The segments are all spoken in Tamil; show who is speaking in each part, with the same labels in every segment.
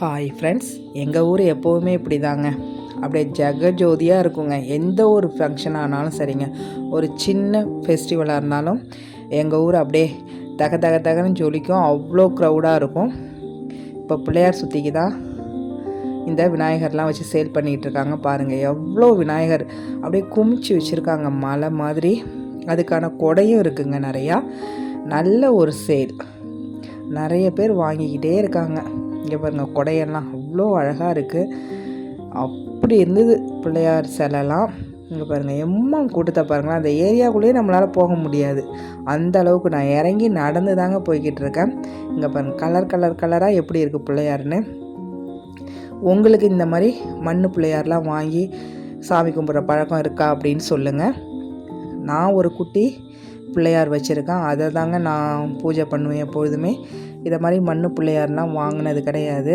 Speaker 1: ஹாய் ஃப்ரெண்ட்ஸ் எங்கள் ஊர் எப்போவுமே இப்படி தாங்க அப்படியே ஜெகஜோதியாக இருக்குங்க. எந்த ஒரு ஃபங்க்ஷன் ஆனாலும் சரிங்க. ஒரு சின்ன ஃபெஸ்டிவலாக இருந்தாலும் எங்கள் ஊர் அப்படியே தக தக தகன்னு ஜொலிக்கும். அவ்வளோ க்ரௌடாக இருக்கும். இப்போ பிள்ளையார் சுற்றிக்கு தான் இந்த விநாயகர்லாம் வச்சு சேல் பண்ணிகிட்டு இருக்காங்க பாருங்கள் எவ்வளோ விநாயகர் அப்படியே குமிச்சு வச்சுருக்காங்க. மலை மாதிரி. அதுக்கான கொடையும் இருக்குங்க நிறையா. நல்ல ஒரு சேல் நிறைய பேர் வாங்கிக்கிட்டே இருக்காங்க. இங்கே பாருங்கள் கொடையெல்லாம் அவ்வளோ அழகாக இருக்குது அப்படி இருந்தது பிள்ளையார் சிலைலாம். இங்கே பாருங்கள் எம்மா கூட்டத்தை பாருங்களேன் அந்த ஏரியாக்குள்ளேயே நம்மளால் போக முடியாது. அந்த அளவுக்கு நான் இறங்கி நடந்து தாங்க போய்கிட்டு இருக்கேன். இங்கே பாருங்கள் கலர் கலர் கலராக எப்படி இருக்குது பிள்ளையாருன்னு உங்களுக்கு இந்த மாதிரி மண் பிள்ளையார்லாம் வாங்கி சாமி கும்பிட்ற பழக்கம் இருக்கா அப்படின்னு சொல்லுங்கள் நான் ஒரு குட்டி பிள்ளையார் வச்சுருக்கேன். அதை தாங்க நான் பூஜை பண்ணுவேன் எப்பொழுதுமே. இதை மாதிரி மண் பிள்ளையார்லாம் வாங்கினது கிடையாது.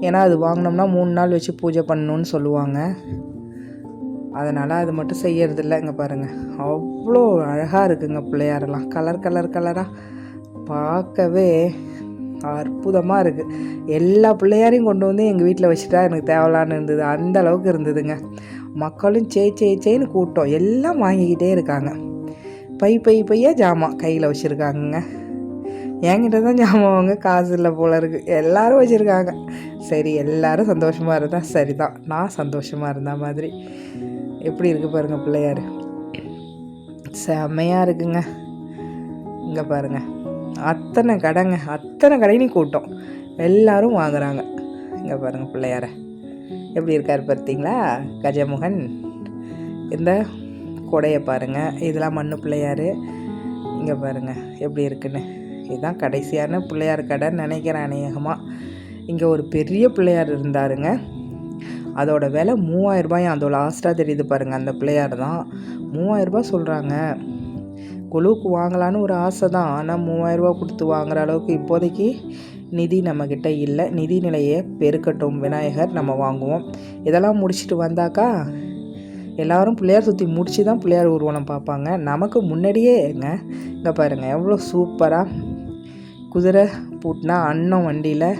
Speaker 1: ஏன்னா அது வாங்கினோம்னா மூணு நாள் வச்சு பூஜை பண்ணணுன்னு சொல்லுவாங்க. அதனால் அது மட்டும் செய்யறதில்ல. இங்கே பாருங்கள் அவ்வளோ அழகாக இருக்குங்க பிள்ளையாரெல்லாம். கலர் கலர் கலராக பார்க்கவே அற்புதமாக இருக்குது எல்லா பிள்ளையாரையும் கொண்டு வந்து எங்கள் வீட்டில் வச்சுட்டா எனக்கு தேவலான்னு இருந்தது. அந்த அளவுக்கு இருந்ததுங்க. மக்களும் சே சே சேன்னு கூட்டம். எல்லாம் வாங்கிக்கிட்டே இருக்காங்க. பை பை பையாக ஜாமான் கையில் வச்சுருக்காங்கங்க. என்கிட்ட தான் ஜாமான் வாங்க காசு இல்லை போல இருக்குது எல்லோரும் வச்சுருக்காங்க. சரி எல்லோரும் சந்தோஷமாக இருந்தால் சரி தான் நான் சந்தோஷமாக இருந்த மாதிரி. எப்படி இருக்குது பாருங்கள் பிள்ளையார். செம்மையாக இருக்குங்க. இங்கே பாருங்கள் அத்தனை கடைங்க அத்தனை கடையிலையும் கூட்டம். எல்லோரும் வாங்குகிறாங்க இங்கே பாருங்கள் பிள்ளையார. எப்படி இருக்கார் பார்த்தீங்களா கஜமுகன். இந்த கொடையை பாருங்கள் இதெல்லாம் மண்ணு பிள்ளையார். இங்கே பாருங்கள் எப்படி இருக்குன்னு. இதுதான் கடைசியான பிள்ளையார் கடைன்னு நினைக்கிறேன் அநேகமாக இங்கே ஒரு பெரிய பிள்ளையார் இருந்தாருங்க. அதோட விலை மூவாயிரரூபாய் அதோட லாஸ்ட்டாக தெரியுது பாருங்கள் அந்த பிள்ளையார் தான். மூவாயிரரூபா சொல்கிறாங்க குழுவுக்கு வாங்கலான்னு ஒரு ஆசை தான். ஆனால் மூவாயிரரூபா கொடுத்து வாங்குற அளவுக்கு இப்போதைக்கு நிதி நம்மக்கிட்ட இல்லை. நிதி நிலையை பெருக்கட்டும். விநாயகர் நம்ம வாங்குவோம். இதெல்லாம் முடிச்சுட்டு வந்தாக்கா எல்லோரும் பிள்ளையார் சுற்றி முடித்து தான் பிள்ளையார் ஊர்வலம் பார்ப்பாங்க. நமக்கு முன்னாடியேங்க இங்கே பாருங்கள் எவ்வளோ சூப்பராக குதிரை பூட்டினா அன்னம் வண்டியில்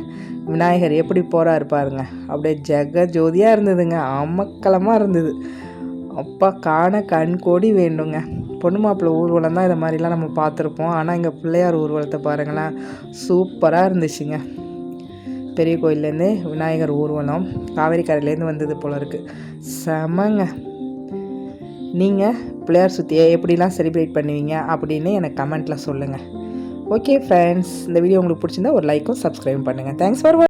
Speaker 1: விநாயகர் எப்படி போகிறாரு பாருங்க. அப்படியே ஜெக ஜோதியாக இருந்ததுங்க அமக்கலமாக இருந்தது. அப்பா காண கண் கோடி வேண்டுங்க. பொண்ணு மாப்பிள்ளை ஊர்வலம் தான் இதை மாதிரிலாம் நம்ம பார்த்துருப்போம். ஆனால் இங்கே பிள்ளையார் ஊர்வலத்தை பாருங்களேன் சூப்பராக இருந்துச்சுங்க. பெரிய கோயிலேருந்து விநாயகர் ஊர்வலம் காவேரி கரையிலேருந்து வந்தது போல இருக்குது செமங்க. நீங்கள் பிள்ளையார் சுற்றியை எப்படிலாம் செலிப்ரேட் பண்ணுவீங்க அப்படின்னு எனக்கு கமெண்ட்டில் சொல்லுங்கள் ஓகே ஃப்ரெண்ட்ஸ் இந்த வீடியோ உங்களுக்கு பிடிச்சிருந்தா ஒரு லைக்கும் சப்ஸ்கிரைப் பண்ணுங்கள் தேங்க்ஸ் ஃபார்